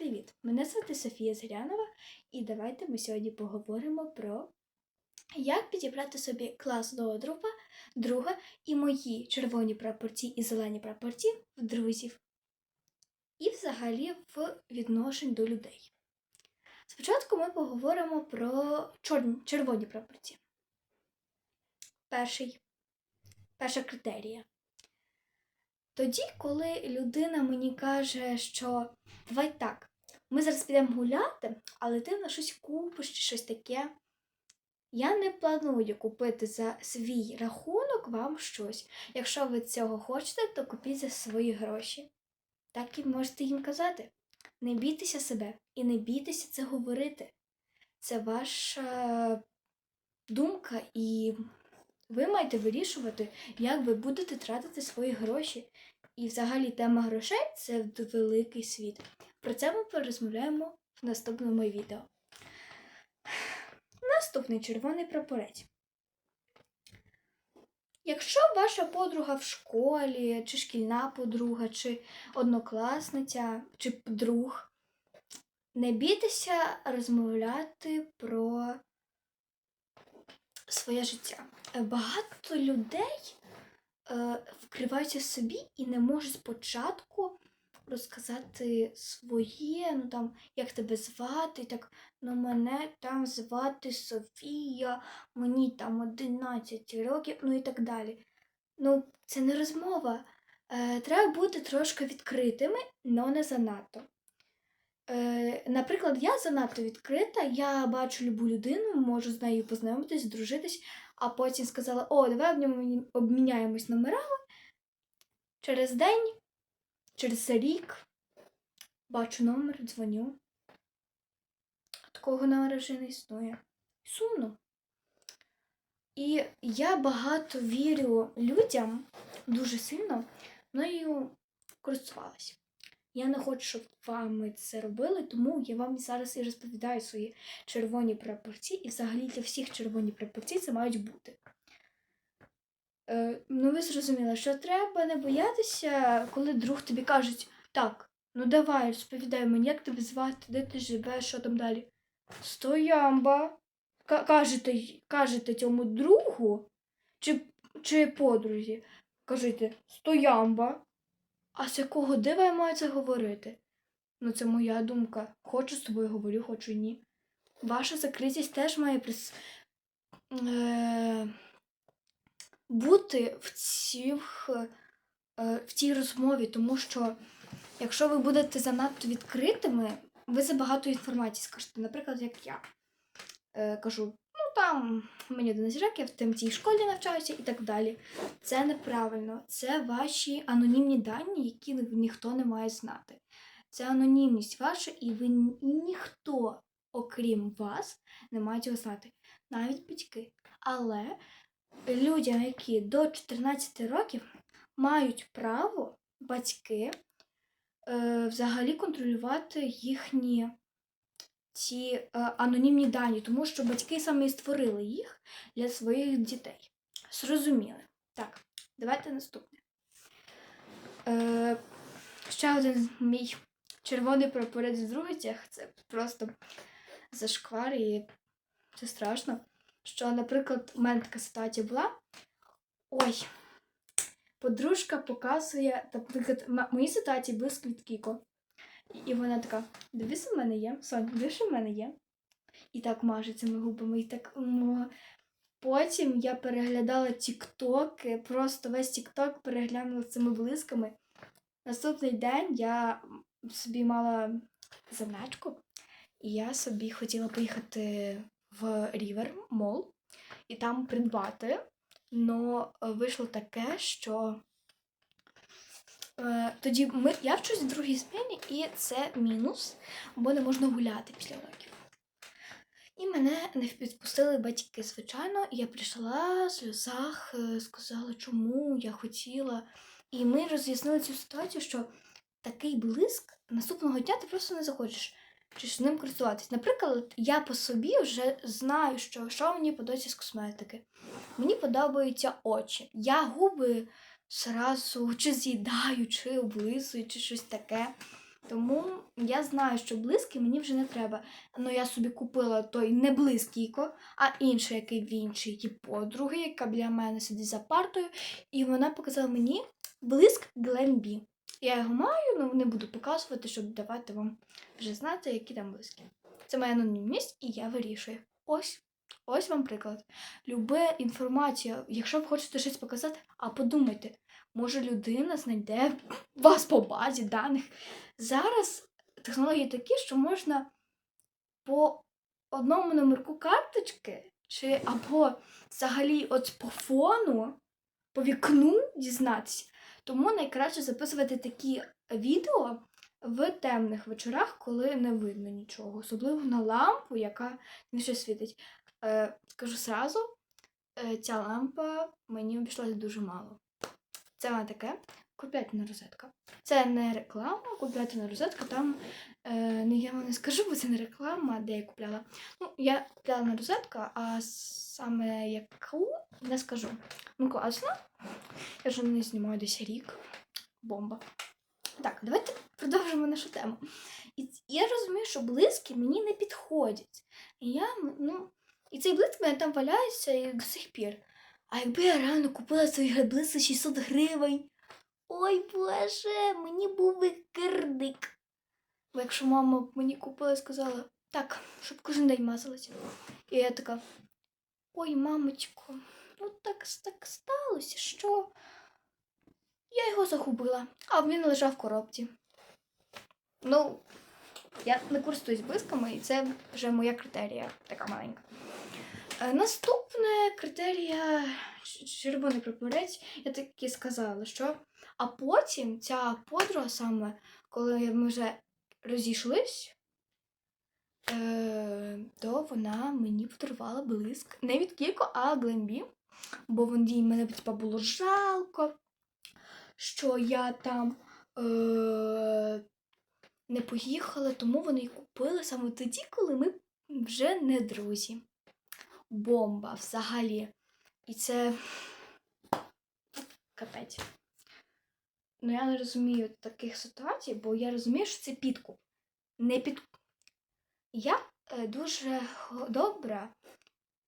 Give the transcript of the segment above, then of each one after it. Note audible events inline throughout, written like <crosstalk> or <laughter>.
Привіт! Мене звати Софія Зрянова, і давайте ми сьогодні поговоримо про як підібрати собі класного друга, друга і мої червоні прапорці і зелені прапорці в друзів, і взагалі в відношень до людей. Спочатку ми поговоримо про чорні, червоні прапорці. Перший, перша критерія. Тоді, коли людина мені каже, що давай так, ми зараз підемо гуляти, але ти на щось купиш чи щось таке. Я не планую купити за свій рахунок вам щось. Якщо ви цього хочете, то купіть за свої гроші. Так і можете їм казати. Не бійтеся себе і не бійтеся це говорити. Це ваша думка, і ви маєте вирішувати, як ви будете тратити свої гроші. І взагалі тема грошей це великий світ. Про це ми порозмовляємо в наступному відео. Наступний червоний прапорець. Якщо ваша подруга в школі, чи шкільна подруга, чи однокласниця, чи друг, не бійтеся розмовляти про своє життя. Багато людей е, вкриваються собі і не можуть спочатку розказати своє, ну там, як тебе звати, так, ну мене там звати Софія, мені там 11 років, ну і так далі. Ну, це не розмова. Е, треба бути трошки відкритими, але не занадто. Е, наприклад, я занадто відкрита, я бачу любу людину, можу з нею познайомитись, дружитись, а потім сказала: О, давай обміняємось номерами. Через день, через рік бачу номер, дзвоню. Такого вже не існує. Сумно. І я багато вірю людям дуже сильно, мною користувалася. Я не хочу, щоб вами це робили, тому я вам зараз і розповідаю свої червоні прапорці, і взагалі для всіх червоні прапорці це мають бути. Е, ну, ви зрозуміли, що треба не боятися, коли друг тобі кажуть, так, ну давай, розповідай мені, як тебе звати, де ти живеш, що там далі. Стоямба. Ка- Кажете, кажете цьому другу чи, чи подрузі, кажете, стоямба. А з якого дива я маю це говорити? Ну, це моя думка. Хочу з тобою говорю, хочу ні. Ваша закритість теж має прис... е... бути в, цих, е... в цій розмові, тому що якщо ви будете занадто відкритими, ви забагато інформації скажете. Наприклад, як я е... кажу, ну там мені 11 років, в тим цій школі навчаюся і так далі. Це неправильно. Це ваші анонімні дані, які ніхто не має знати. Це анонімність ваша, і ви ніхто, окрім вас, не має цього знати. Навіть батьки. Але людям, які до 14 років, мають право батьки е, взагалі контролювати їхні ці е, анонімні дані, тому що батьки саме і створили їх для своїх дітей. Зрозуміли. Так, давайте наступне. Е, ще один мій червоний прапорець в другицях. Це просто зашквар і це страшно. Що, наприклад, у мене така ситуація була. Ой, подружка показує, наприклад, мої ситуації були з Квіткіко. І вона така: дивись, у мене є. Сонь, дивись, в мене є. І так маже цими губами, і так. Потім я переглядала тіктоки, просто весь тікток переглянула цими блисками. Наступний день я собі мала заначку, і я собі хотіла поїхати в Рівер Мол і там придбати. Но е, вийшло таке, що е, тоді ми, я вчусь в другій зміні, і це мінус, бо не можна гуляти після уроків. І мене не відпустили батьки, звичайно. І я прийшла в сльозах, е, сказала, чому я хотіла. І ми роз'яснили цю ситуацію, що такий блиск наступного дня ти просто не захочеш чи ним користуватись. Наприклад, я по собі вже знаю, що, що мені подобається з косметики. Мені подобаються очі. Я губи зразу чи з'їдаю, чи облизую, чи щось таке. Тому я знаю, що близький мені вже не треба. Ну я собі купила той не близькийко, а інший, який в іншій її подруги, яка біля мене сидить за партою, і вона показала мені блиск Гленбі. Я його маю, ну не буду показувати, щоб давати вам вже знати, які там близькі. Це моя анонімність, і я вирішую. Ось. Ось вам приклад. Любе інформація, якщо ви хочете щось показати, а подумайте, може людина знайде вас по базі даних. Зараз технології такі, що можна по одному номерку карточки, чи або взагалі от по фону, по вікну дізнатися. Тому найкраще записувати такі відео в темних вечорах, коли не видно нічого, особливо на лампу, яка не ще світить. Е, скажу сразу, е, ця лампа мені обійшлася дуже мало. Це вона таке. Купляйте на розетка. Це не реклама, купляйте на розетка. Там е, не я вам не скажу, бо це не реклама, де я купляла. Ну, я купляла на розетка, а саме яку не скажу. Ну, класно. Я вже не знімаю десь рік. Бомба. Так, давайте продовжимо нашу тему. І я розумію, що близькі мені не підходять. І я, ну, і цей блиск мене там валяється і до сих пір. А якби я реально купила блиск за 600 гривень. Ой боже, мені був би кирдик. Бо якщо мама мені купила і сказала, так, щоб кожен день мазалася. І я така, ой, мамочко, ну так, так сталося, що я його загубила, а він лежав в коробці. Ну, я не користуюсь блисками, і це вже моя критерія, така маленька. Е, Наступне критерія червоний прапорець, я таки сказала, що. А потім ця подруга саме, коли ми вже розійшлись, е, то вона мені подарувала блиск. Не від Кіко, а Гленбі. Бо їй мене типа було жалко, що я там е, не поїхала, тому вони й купили саме тоді, коли ми вже не друзі. Бомба взагалі. І це капець. Ну, я не розумію таких ситуацій, бо я розумію, що це підкуп. Не під... Я е, дуже добра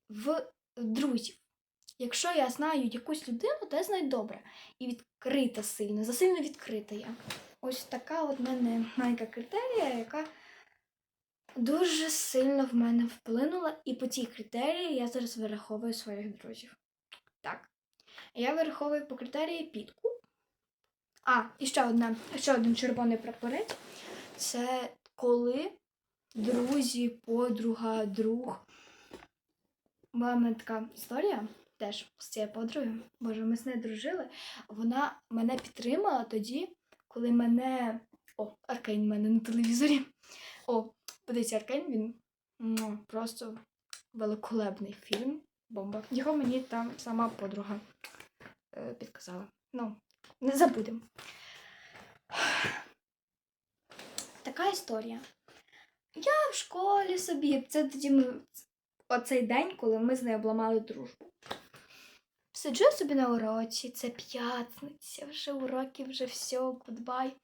в друзів. Якщо я знаю якусь людину, то я знаю добре. І відкрита сильно, засильно відкрита я. Ось така от в мене маленька критерія, яка дуже сильно в мене вплинула. І по цій критерії я зараз вираховую своїх друзів. Так. Я вираховую по критерії підкуп. А, і ще одна, ще один червоний прапорець. Це коли друзі, подруга, друг. Була мене така історія теж з цією подругою. Боже, ми з нею дружили. Вона мене підтримала тоді, коли мене. О, Аркейн в мене на телевізорі. О, подивіться, Аркейн, він ну, просто великолепний фільм. Бомба. Його мені там сама подруга е, підказала. Ну, не забудемо. Така історія. Я в школі собі, це тоді ми оцей день, коли ми з нею обламали дружбу. Сиджу собі на уроці, це п'ятниця, вже уроки, вже все, гудбай.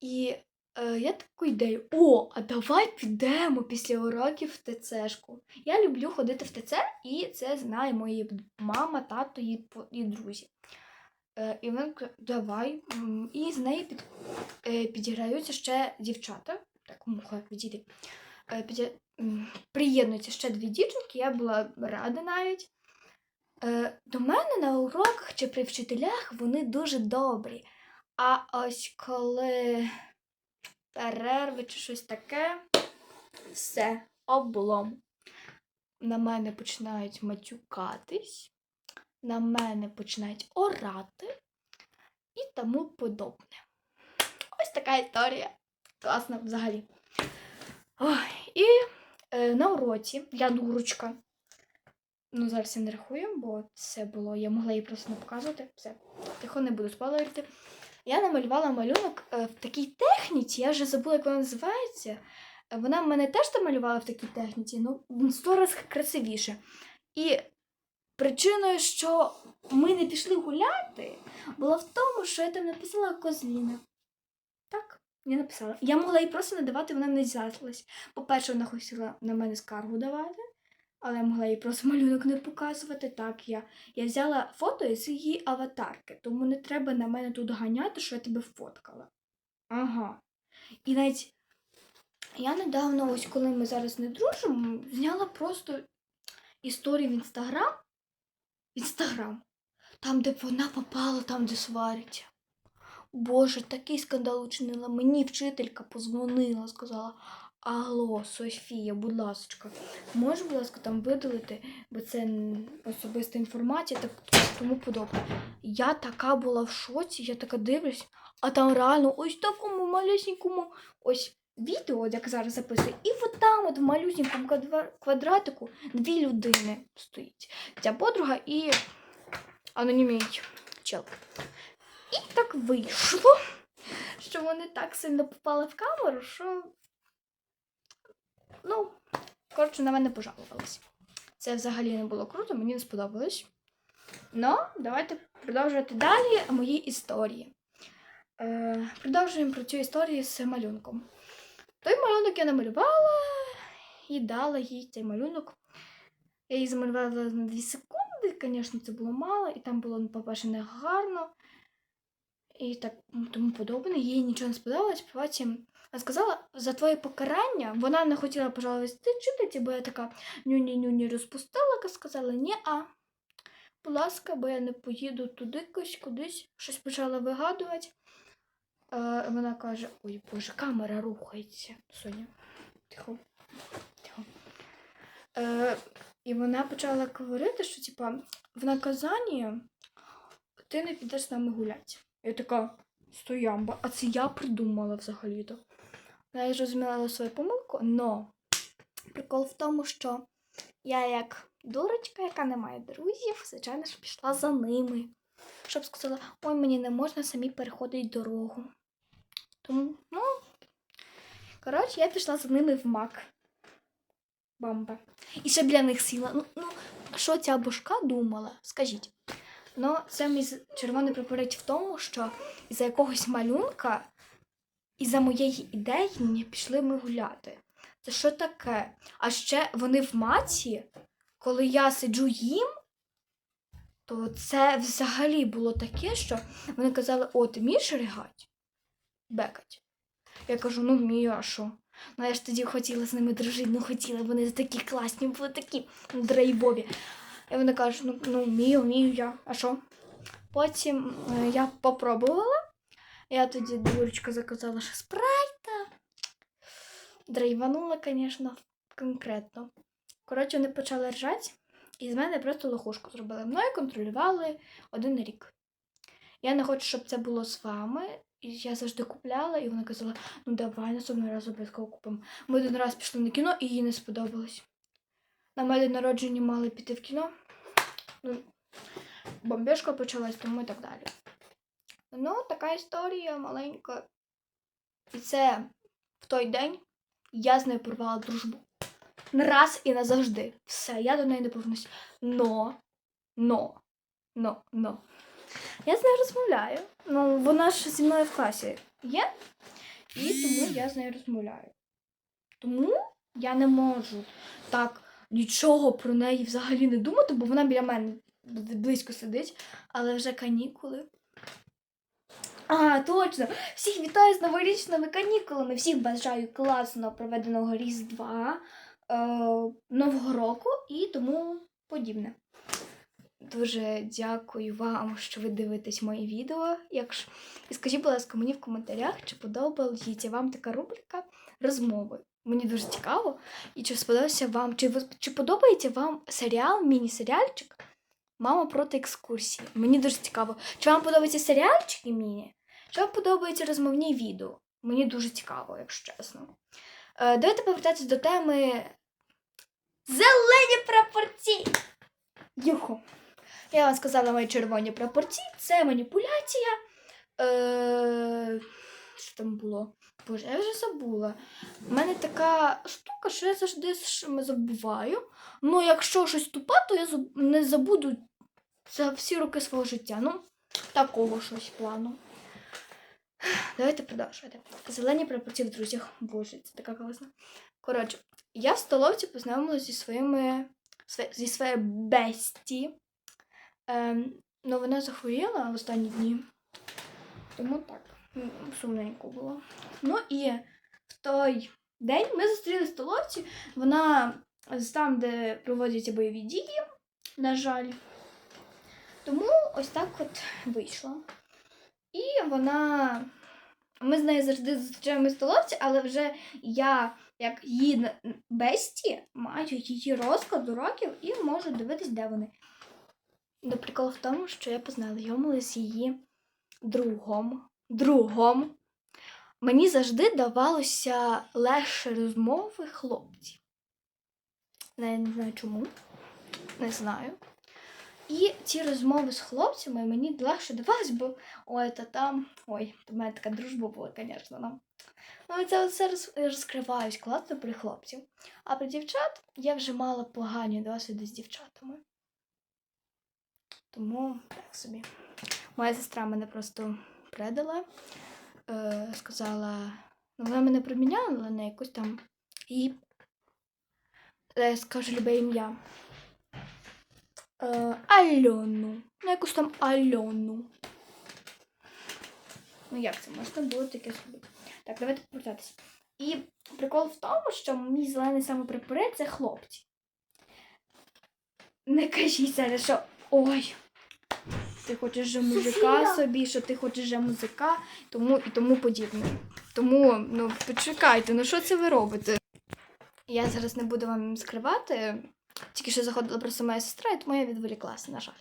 І е, я таку ідею: о, а давай підемо після уроків в ТЦшку. Я люблю ходити в ТЦ, і це знає мої мама, тато і, і друзі. Е, і вона каже, давай. І з нею під, е, підіграються ще дівчата. Так, муха, відійди. Е, підя- Приєднуються ще дві дівчинки, я була рада навіть. До мене на уроках чи при вчителях вони дуже добрі. А ось коли перерви чи щось таке, все, облом. На мене починають матюкатись, на мене починають орати і тому подобне. Ось така історія. Класна взагалі. Ой, і е, на уроці я дурочка. Ну, зараз я не рахую, бо це було. Я могла їй просто не показувати. Все, тихо не буду спойлерити. Я намалювала малюнок е, в такій техніці, я вже забула, як вона називається. Вона мене теж там малювала в такій техніці, ну, сто разів красивіше. І причиною, що ми не пішли гуляти, була в тому, що я там написала козліна. Так, Я написала. Я могла їй просто не давати, вона не зязлась. По-перше, вона хотіла на мене скаргу давати, але я могла їй просто малюнок не показувати. Так, я, я взяла фото з її аватарки, тому не треба на мене тут ганяти, що я тебе фоткала. Ага. І навіть я недавно, ось коли ми зараз не дружимо, зняла просто історію в інстаграм. Інстаграм. Там, де вона попала, там, де сваряться. Боже, такий скандал учинила. Мені вчителька позвонила, сказала: Алло, Софія, будь ласка, можеш, будь ласка, там видалити, бо це особиста інформація та тому подобне. Я така була в шоці, я така дивлюсь, а там реально ось такому малюсінькому ось відео, як зараз записую, і от там, от в малюсінькому квадратику, дві людини стоїть. Ця подруга і анонімний чел. І так вийшло, що вони так сильно попали в камеру, що. Ну, коротше, на мене пожалувались. Це взагалі не було круто, мені не сподобалось. Ну, давайте продовжувати далі мої історії. Е, продовжуємо про цю історію з малюнком. Той малюнок я намалювала і дала їй цей малюнок. Я її замалювала на 2 секунди, звісно, це було мало, і там було, по-перше, не гарно. І так тому подобне. Їй нічого не сподобалось. Потім вона сказала, за твоє покарання вона не хотіла пожалуватися вчительці, бо я така ню-ні-ню-ні розпустила, сказала, ні, а. Будь ласка, бо я не поїду туди кудись, кудись, щось почала вигадувати. Е, вона каже: Ой, Боже, камера рухається. Соня, тихо, тихо. Е, і вона почала говорити, що типа в наказанні ти не підеш з нами гуляти. Я така стоямба, а це я придумала взагалі-то. Я зрозуміла свою помилку, но прикол в тому, що я як дурочка, яка не має друзів, звичайно ж пішла за ними. Щоб сказала, ой, мені не можна самі переходити дорогу. Тому, ну, коротше, я пішла за ними в мак. Бамба. І ще біля них сіла. Ну, ну що ця бошка думала? Скажіть. Ну, це мій червоний прапорець в тому, що із-за якогось малюнка, із-за моєї ідеї пішли ми гуляти. Це що таке? А ще вони в маці, коли я сиджу їм, то це взагалі було таке, що вони казали, о, ти вмієш ригать? Бекать. Я кажу, ну вмію, а що? Ну я ж тоді хотіла з ними дружити, ну хотіла, вони такі класні, були такі драйвові. І вони кажуть, ну, ну вмію, вмію я, а що? Потім е, я попробувала. Я тоді дурочка заказала ще спрайта. Драйванула, звісно, конкретно. Коротше, вони почали ржати, і з мене просто лохушку зробили. Мною контролювали один рік. Я не хочу, щоб це було з вами. І я завжди купляла, і вона казала, ну давай наступного разу обов'язково купимо. Ми один раз пішли на кіно, і їй не сподобалось. На день народження мали піти в кіно. Ну, бомбежка почалась, тому і так далі. Ну, така історія маленька. І це в той день я з нею порвала дружбу. Раз і назавжди. Все, я до неї не повернусь. Но, но, но, но. Я з нею розмовляю. Ну, вона ж зі мною в класі є, і тому я з нею розмовляю. Тому я не можу так нічого про неї взагалі не думати, бо вона біля мене близько сидить, але вже канікули. А, точно! Всіх вітаю з новорічними канікулами. Всіх бажаю класно проведеного Різдва, е, Нового року і тому подібне. Дуже дякую вам, що ви дивитесь мої відео. Якщо... І скажіть, будь ласка, мені в коментарях, чи подобається вам така рубрика розмови. Мені дуже цікаво. І чи сподобався вам, чи, чи подобається вам серіал, міні-серіальчик Мама проти екскурсії. Мені дуже цікаво. Чи вам подобаються серіальчики міні? Чи вам подобаються розмовні відео? Мені дуже цікаво, якщо чесно. Е, давайте повертатися до теми Зелені прапорці! Юху. Я вам сказала мої червоні прапорці. Це маніпуляція. Е, що там було? Боже, я вже забула. У мене така штука, що я завжди забуваю. Ну, якщо щось тупе, то я не забуду за всі роки свого життя. Ну, такого щось плану. Давайте продовжувати. Зелені прапорці в друзях. Боже, це така класна. Коротше, я в столовці познайомилася зі своїми зі своєю бесті. Ем, ну, вона захворіла в останні дні. Тому так, сумненько було. Ну і в той день ми зустріли в столовці. Вона там, де проводяться бойові дії, на жаль. Тому ось так от вийшло. І вона. Ми з нею завжди зустрічаємося в столовці, але вже я, як її бесті, маю її розклад уроків і можу дивитись, де вони. До приколу в тому, що я познайомилася з її другом. Другом. Мені завжди давалося легше розмови хлопців. Не, не знаю чому. Не знаю. І ці розмови з хлопцями мені легше давалось, бо ой, та там. Ой, у мене така дружба була, звісно. Ну, ну це все розкриваюсь класно при хлопців. А при дівчат я вже мала погані досвіди з дівчатами. Тому так собі. Моя сестра мене просто предала, е, сказала, ну вона мене проміняла на якусь там і е, скажу любе ім'я. Е, Альону. На якусь там Альону. Ну як це можна було таке зробити? Так, давайте повертатися. І прикол в тому, що мій зелений саме прапорець це хлопці. Не кажіть зараз, що ой, ти хочеш же мужика собі, що ти хочеш же музика, тому і тому подібне. Тому, ну, почекайте, ну що це ви робите? Я зараз не буду вам скривати. Тільки що заходила просто моя сестра, і тому я відволіклася, на жаль.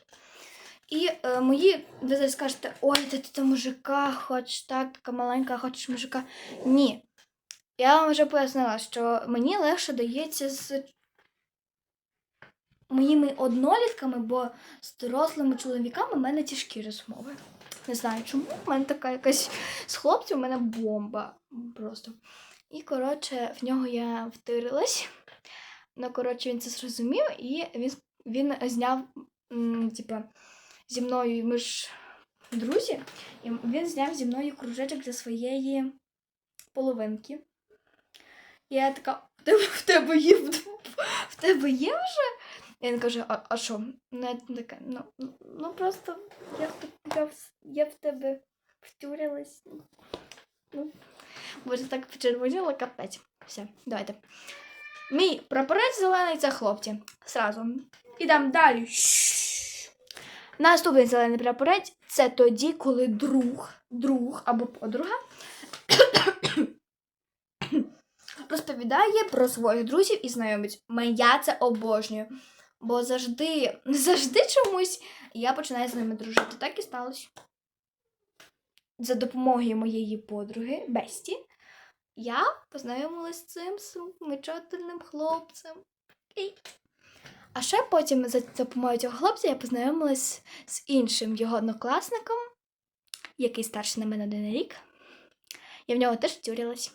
І е, мої, ви зараз скажете, ой, ти ти мужика, хочеш так, така маленька, хочеш мужика. Ні. Я вам вже пояснила, що мені легше дається з моїми однолітками, бо з дорослими чоловіками в мене тяжкі розмови. Не знаю чому. У мене така якась з хлопців, у мене бомба просто. І, коротше, в нього я втирилась. Ну, коротше, він це зрозумів, і він, він зняв, типа, зі мною, ми ж друзі, і він зняв зі мною кружечок для своєї половинки. І я така, в тебе є в тебе є вже? І він каже, а, що? Ну, я така, ну, ну просто я я, я в тебе втюрилась. Ну, боже, так почервоніла капець. Все, давайте. Мій прапорець зелений це хлопці. Сразу. Ідемо далі. Наступний зелений прапорець це тоді, коли друг, друг або подруга <coughs> розповідає про своїх друзів і знайомить. Я це обожнюю. Бо завжди, <laughs> завжди чомусь я починаю з ними дружити. Так і сталося. За допомогою моєї подруги Бесті я познайомилася з цим замечательним хлопцем. І... А ще потім за допомогою цього хлопця я познайомилась з іншим його однокласником, який старший на мене один рік. Я в нього теж тюрилась.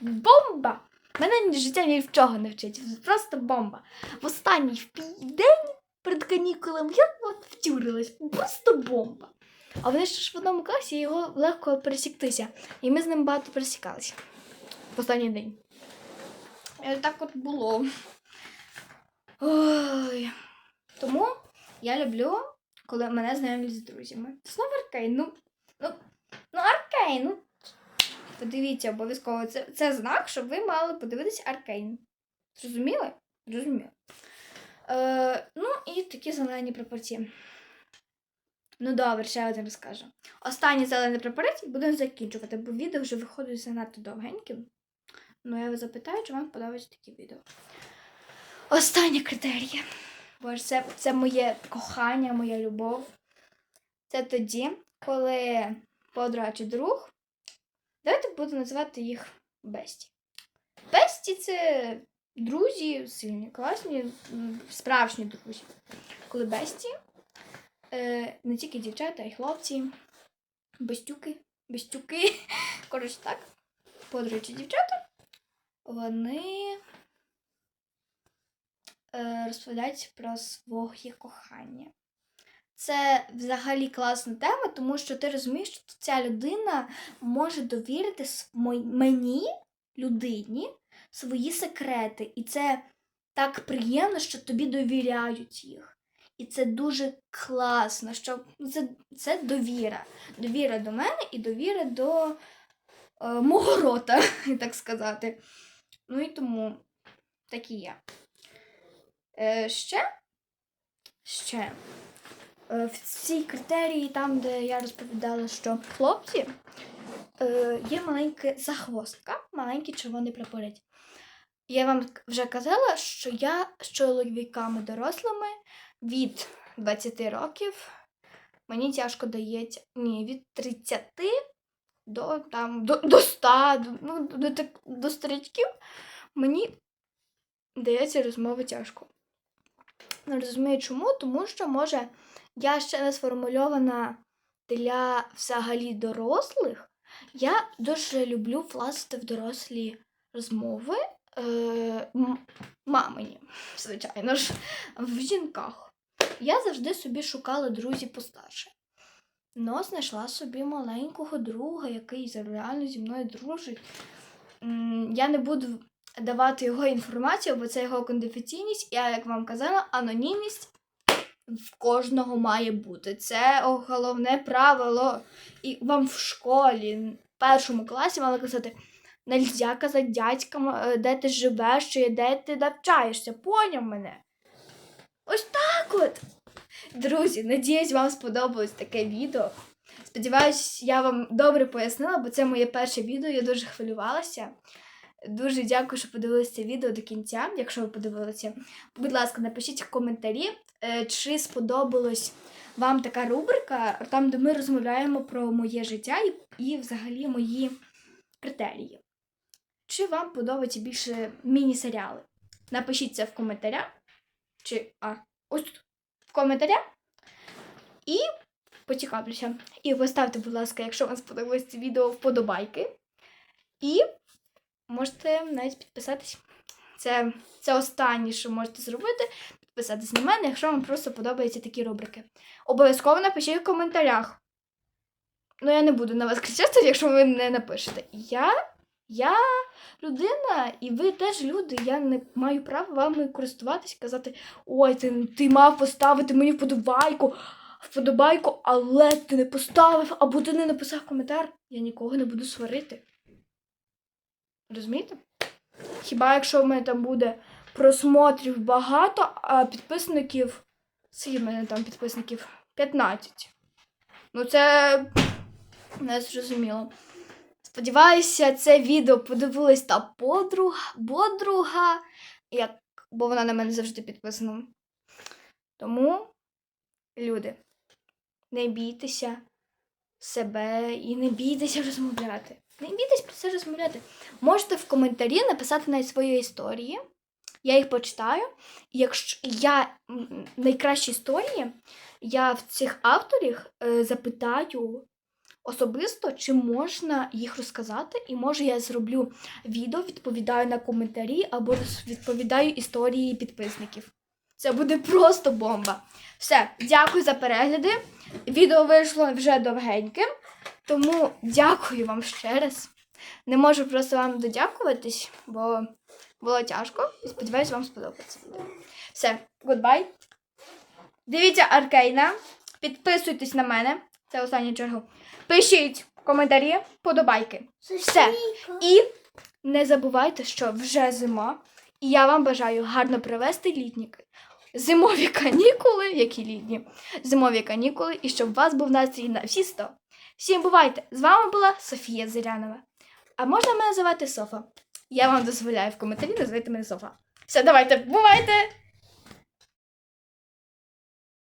Бомба! Мене життя ні в чого не вчить. Просто бомба. В останній день перед канікулами я от втюрилась. Просто бомба. А вони ж в одному класі його легко пересіктися. І ми з ним багато пересікалися в останній день. І так от було. Ой. Тому я люблю, коли мене знайомлять з друзями. Знову Аркейн. Ну, ну, ну Аркейн. Ну. Подивіться обов'язково. Це, це знак, щоб ви мали подивитися Аркейн. Зрозуміли? Зрозуміли. Е, ну і такі зелені пропорції. Ну добре, ще один розкажу. Останній зелений прапорець будемо закінчувати, бо відео вже виходить занадто довгеньким. Ну, я вас запитаю, чи вам подобаються такі відео. Останнє критерія. Боже, це, це моє кохання, моя любов. Це тоді, коли подруга чи друг. Давайте буду називати їх Бесті. Бесті це друзі, сильні, класні, справжні друзі. Коли Бесті, е, не тільки дівчата, а й хлопці, бестюки, бестюки. <laughs> Коротше так, подруги чи дівчата, вони е, розповідають про своє кохання. Це взагалі класна тема, тому що ти розумієш, що ця людина може довірити мені, людині, свої секрети. І це так приємно, що тобі довіряють їх. І це дуже класно, що ну, це, це довіра. Довіра до мене і довіра до е, мого рота, <laughs> так сказати. Ну і тому так і є. Е, ще? Ще. Е, в цій критерії, там, де я розповідала, що хлопці, е, є маленька захвостка, маленький червоний прапорець. Я вам вже казала, що я з чоловіками дорослими від 20 років мені тяжко дається ні, від 30 до, там, до, до 100, до, ну, до, так- до старичків мені дається розмова тяжко. Не розумію чому, тому що, може, я ще не сформульована для взагалі дорослих. Я дуже люблю влазити в дорослі розмови е, мамині, звичайно ж, в жінках. Я завжди собі шукала друзів постарше. Но знайшла собі маленького друга, який реально зі мною дружить. Я не буду давати його інформацію, бо це його конфіденційність. Я, як вам казала, анонімність в кожного має бути. Це головне правило. І вам в школі, в першому класі мали казати. Нельзя казати дядькам, е, де ти живеш, чи де ти навчаєшся. Поняв мене? Ось так от. Друзі, надіюсь, вам сподобалось таке відео. Сподіваюсь, я вам добре пояснила, бо це моє перше відео, я дуже хвилювалася. Дуже дякую, що подивилися це відео до кінця. Якщо ви подивилися, будь ласка, напишіть в коментарі, е, чи сподобалась вам така рубрика, там, де ми розмовляємо про моє життя і, і взагалі мої критерії. Чи вам подобаються більше міні-серіали? Напишіть це в коментарях. Чи а, ось тут в коментарях. І поцікавлюся. І поставте, будь ласка, якщо вам сподобалось це відео, вподобайки. І можете навіть підписатись. Це, це останнє, що можете зробити. Підписатись на мене, якщо вам просто подобаються такі рубрики. Обов'язково напишіть в коментарях. Ну, я не буду на вас кричати, якщо ви не напишете. Я, я людина, і ви теж люди. Я не маю права вами користуватись, казати, ой, ти, ти мав поставити мені вподобайку, вподобайку, але ти не поставив, або ти не написав коментар. Я нікого не буду сварити. Розумієте? Хіба якщо в мене там буде просмотрів багато, а підписників. Скільки в мене там підписників? 15. Ну, це не зрозуміло. Сподіваюся, це відео подивилась та подруга, подруга, як, бо вона на мене завжди підписана. Тому, люди, не бійтеся себе і не бійтеся розмовляти. Не бійтесь про це розмовляти. Можете в коментарі написати навіть свої історії. Я їх почитаю. І якщо я найкращі історії, я в цих авторів е, запитаю особисто, чи можна їх розказати, і може я зроблю відео, відповідаю на коментарі або відповідаю історії підписників. Це буде просто бомба. Все, дякую за перегляди. Відео вийшло вже довгеньким, тому дякую вам ще раз. Не можу просто вам додякуватись, бо було тяжко. І сподіваюсь, вам сподобається відео. Все, гудбай. Дивіться Аркейна. Підписуйтесь на мене. Це остання чергу. Пишіть коментарі, подобайки. Все. І не забувайте, що вже зима, і я вам бажаю гарно провести літні зимові канікули, які літні, зимові канікули, і щоб у вас був настрій на всі 100. Всім бувайте! З вами була Софія Зирянова. А можна мене називати Софа? Я вам дозволяю в коментарі називати мене Софа. Все, давайте, бувайте!